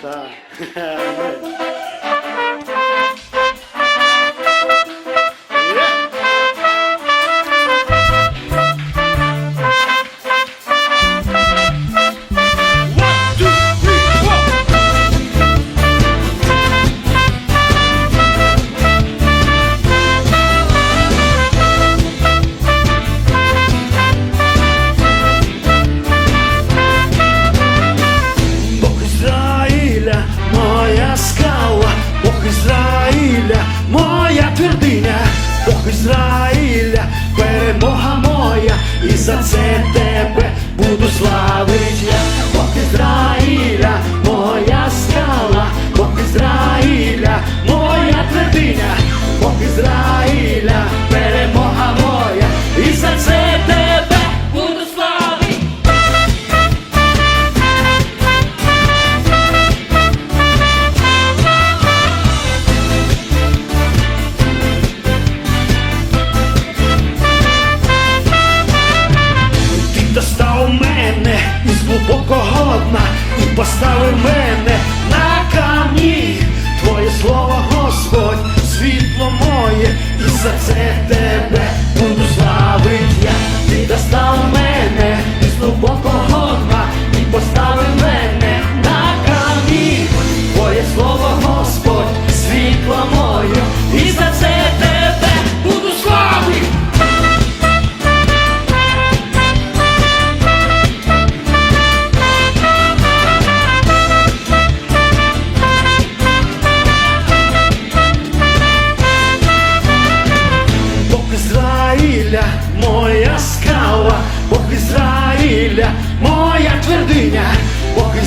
对。перемога моя, і за це. Постави мене на камінь, Твоє слово, Господь, світло моє, і за це те.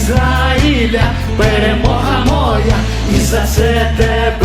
Ізраїля, перемога моя, і за це тебе.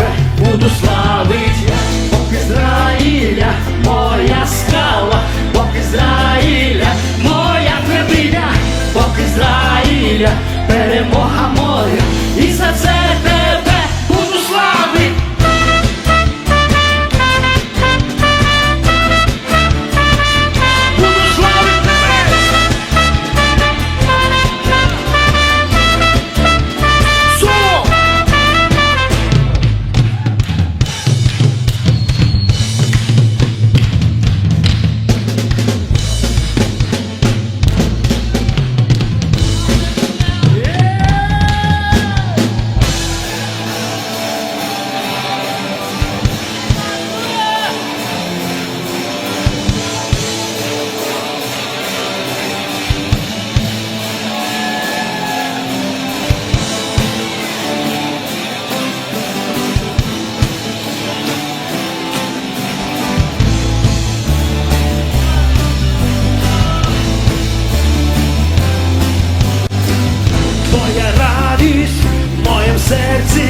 серці,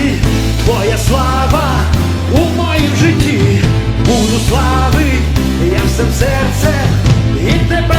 твоя слава у моїм житті, буду славить я всім серце, і тебе.